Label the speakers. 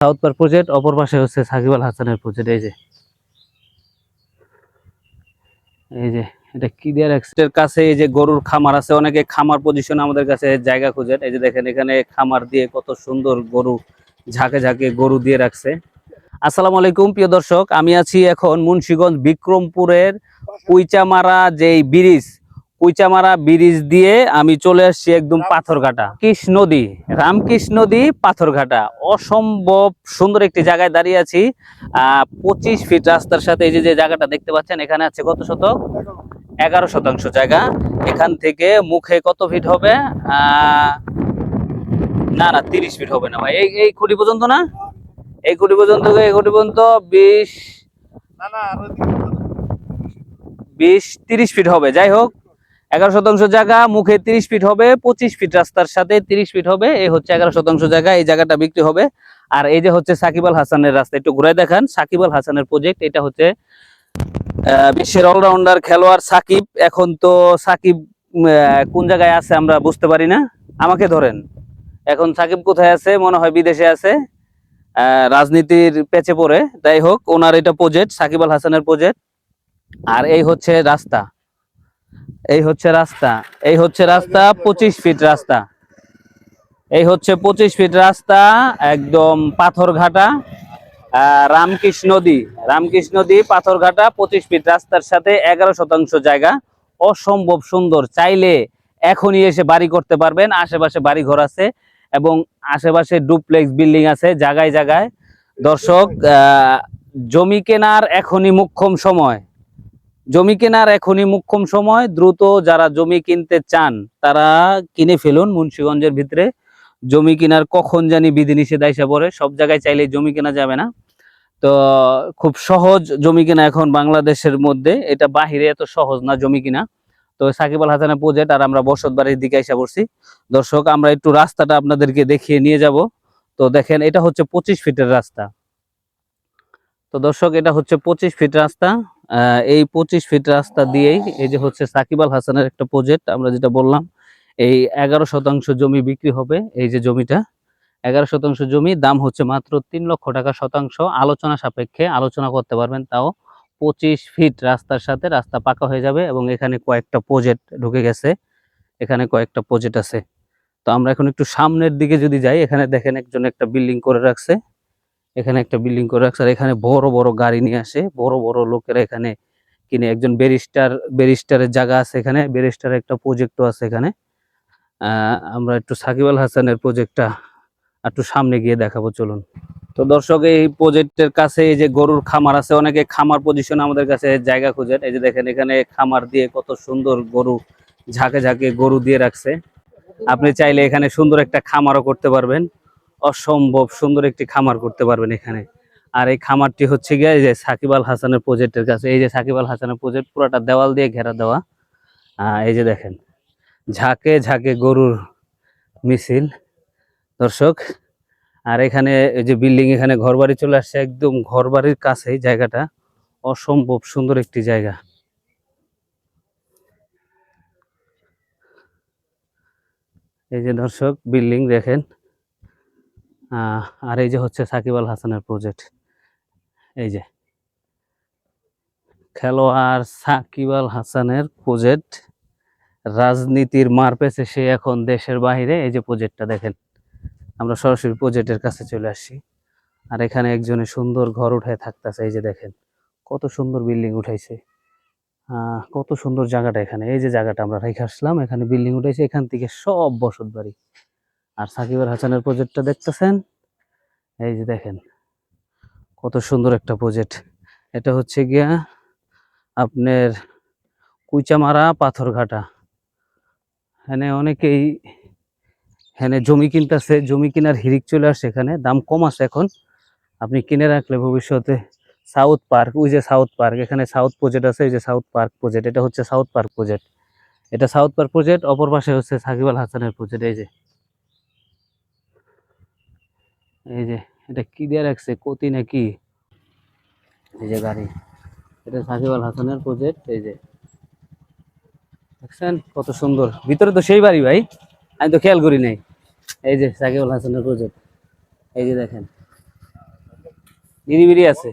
Speaker 1: South project, অপর পাশে হচ্ছে সাকিব আল হাসানের প্রজেক্ট, এই যে। এই যে, এটা কি দিয়ে এর কাছে এই যে গরুর খামার আছে, অনেকে খামার পজিশন আমাদের কাছে জায়গা খুঁজেন। এই যে দেখেন, এখানে খামার দিয়ে কত সুন্দর গরু, ঝাঁকে ঝাঁকে গরু দিয়ে রাখছে। আসসালামু আলাইকুম, প্রিয় দর্শক, আমি আছি এখন মুন্সীগঞ্জ বিক্রমপুরের কুইচামারা যেই ব্রিজ কুইচামারা ব্রিজ দিয়ে আমি চলে আসছি একদম পাথরঘাটা। কৃষ্ণ নদী রামকৃষ্ণ নদী পাথরঘাটা। অসম্ভব সুন্দর একটি জায়গায় দাঁড়িয়ে আছি। আহ পঁচিশ ফিট রাস্তার সাথে এই যে জায়গাটা দেখতে পাচ্ছেন এখানে আছে কত শতক? এগারো শতাংশ জায়গা। এখান থেকে মুখে কত ফিট হবে? আহ না না তিরিশ ফিট হবে না ভাই। এই এই খুঁটি পর্যন্ত না? এই খুঁটি পর্যন্ত এই খুঁটি পর্যন্ত বিশ বিশ তিরিশ ফিট হবে। যাই হোক এগারো শতাংশ জায়গা, মুখে তিরিশ ফিট হবে, পঁচিশ ফিট রাস্তার সাথে তিরিশ ফিট হবে এই হচ্ছে এগারো শতাংশ জায়গা, এই জায়গাটা বিক্রি হবে। আর এই যে হচ্ছে সাকিব আল হাসানের রাস্তা, একটু ঘুরে দেখান, সাকিব আল হাসানের প্রজেক্ট এটা হচ্ছে বিশ্বের অলরাউন্ডার খেলোয়াড় সাকিব। এখন তো সাকিব কোন জায়গায় আছে আমরা বুঝতে পারি না। আমাকে ধরেন, এখন সাকিব কোথায় আছে? মনে হয় বিদেশে আছে। রাজনীতির পেছে পড়ে। যাই হোক, ওনার এটা প্রজেক্ট সাকিব আল হাসানের প্রজেক্ট আর এই হচ্ছে রাস্তা। এই হচ্ছে রাস্তা, এই হচ্ছে রাস্তা, পঁচিশ ফিট রাস্তা। এই হচ্ছে পঁচিশ ফিট রাস্তা, একদম পাথরঘাটা রামকৃষ্ণ নদী। রামকৃষ্ণ নদী, পাথরঘাটা, পঁচিশ ফিট রাস্তার সাথে এগারো শতাংশ জায়গা। অসম্ভব সুন্দর, চাইলে এখনই এসে বাড়ি করতে পারবেন। আশেপাশে বাড়ি ঘর আছে এবং আশেপাশে ডুপ্লেক্স বিল্ডিং আছে জায়গায় জায়গায়। দর্শক জমি কেনার এখনই মুখ্যম সময়। জমি কেনার এখনই মুখ্যম সময়। দ্রুত যারা জমি কিনতে চান, তারা কিনে ফেলুন মুন্সীগঞ্জের ভিতরে। জমি কেনার কখন জানি বিধিনিষেধ আইসা পড়ে। সব জায়গায় চাইলে জমি কেনা যাবে না। তো, খুব সহজ জমি কেনা এখন বাংলাদেশের মধ্যে। এটা বাহিরে এত সহজ না জমি কিনা। তো সাকিব আল হাসানের প্রজেক্ট আর আমরা বসত বাড়ির দিকে আইসা পড়ছি। দর্শক, আমরা একটু রাস্তাটা আপনাদেরকে দেখিয়ে নিয়ে যাব। তো দেখেন, এটা হচ্ছে পঁচিশ ফিটের রাস্তা। তো দর্শক, এটা হচ্ছে পঁচিশ ফিট রাস্তা। এই পঁচিশ ফিট রাস্তা দিয়েই এই যে হচ্ছে সাকিব আল হাসানের একটা প্রজেক্ট আমরা যেটা বললাম, এই এগারো শতাংশ জমি বিক্রি হবে এই যে জমিটা। এগারো শতাংশ জমি, দাম হচ্ছে মাত্র তিন লক্ষ টাকা শতাংশ। আলোচনা সাপেক্ষে আলোচনা করতে পারবেন, তাও পঁচিশ ফিট রাস্তার সাথে রাস্তা পাকা হয়ে যাবে এবং এখানে কয়েকটা প্রজেক্ট ঢুকে গেছে। এখানে কয়েকটা প্রজেক্ট আছে। তো আমরা এখন একটু সামনের দিকে যদি যাই, এখানে দেখেন একজন একটা বিল্ডিং করে রাখছে। এখানে একটা বিল্ডিং করে রাখছে। আর এখানে বড় বড় গাড়ি নিয়ে আসে। বড় বড় লোকেরা এখানে কিনে একজন ব্যারিস্টার ব্যারিস্টারের জায়গা আছে এখানে। ব্যারিস্টারের একটা প্রজেক্টও আছে এখানে। আমরা একটু সাকিব আল হাসানের প্রজেক্টটা একটু সামনে গিয়ে দেখাবো, চলুন। তো দর্শক, এই প্রজেক্টের কাছে এই যে গরুর খামার আছে, অনেকে খামার পজিশন আমাদের কাছে জায়গা খুঁজেন। এই যে দেখেন, এখানে খামার দিয়ে কত সুন্দর গরু ঝাঁকে ঝাঁকে গরু দিয়ে রাখছে। আপনি চাইলে এখানে সুন্দর একটা খামারও করতে পারবেন। অসম্ভব সুন্দর একটি খামার করতে পারবেন এখানে। আর এই খামারটি হচ্ছে গিয়ে যে সাকিব আল হাসানের প্রজেক্টের কাছে। এই যে সাকিব আল হাসানের প্রজেক্ট পুরোটা দেওয়াল দিয়ে ঘেরা দেওয়া। এই যে দেখেন, ঝাঁকে ঝাঁকে গরুর মিছিল। দর্শক, আর এখানে এই যে বিল্ডিং, এখানে ঘরবাড়ি চলে আসছে একদম ঘরবাড়ির কাছেই জায়গাটা। অসম্ভব সুন্দর একটি জায়গা। এই যে দর্শক, বিল্ডিং দেখেন আর এই যে হচ্ছে সাকিব আল হাসানের প্রজেক্ট এই যে খেলোয়াড় সাকিব আল হাসানের প্রজেক্ট রাজনীতির মার পেছে সে এখন দেশের বাইরে এই যে প্রজেক্টটা দেখেন, আমরা সরাসরি প্রজেক্টের কাছে চলে আসছি। আর এখানে একজনে সুন্দর ঘর উঠায় থাকতেছে, এই যে দেখেন, কত সুন্দর বিল্ডিং উঠাইছে। কত সুন্দর জায়গাটা এখানে। এই যে জায়গাটা আমরা রেখে আসলাম, এখানে বিল্ডিং উঠেছে এখান থেকে সব বসত বাড়ি আর সাকিব আল হাসানের প্রজেক্টটা দেখতেছেন? এই যে দেখেন, কত সুন্দর একটা প্রজেক্ট এটা হচ্ছে গিয়া আপনার কুইচামারা পাথরঘাটা। এখানে অনেকেই এখানে জমি কিনতেছে, জমি কেনার হিরিক চলে আসছে এখানে, দাম কম আছে এখন। আপনি কিনে রাখলে ভবিষ্যতে সাউথ পার্ক, ওই যে সাউথ পার্ক, এখানে সাউথ প্রজেক্ট আছে এই যে সাউথ পার্ক প্রজেক্ট এটা হচ্ছে সাউথ পার্ক প্রজেক্ট এটা সাউথ পার্ক প্রজেক্ট অপর পাশে হচ্ছে সাকিব আল হাসানের প্রজেক্ট এই যে। এই যে, এটা কি দিয়ে রাখছে? কতি নাকি? এই যে গাড়ি। এটা সাকিব আল হাসানের প্রজেক্ট এই যে। দেখছেন কত সুন্দর। ভিতরে তো সেই বাড়ি ভাই। আমি তো খেয়াল করি নাই। এই যে সাকিব আল হাসানের প্রজেক্ট এই যে দেখেন। নিরিবিরি আছে।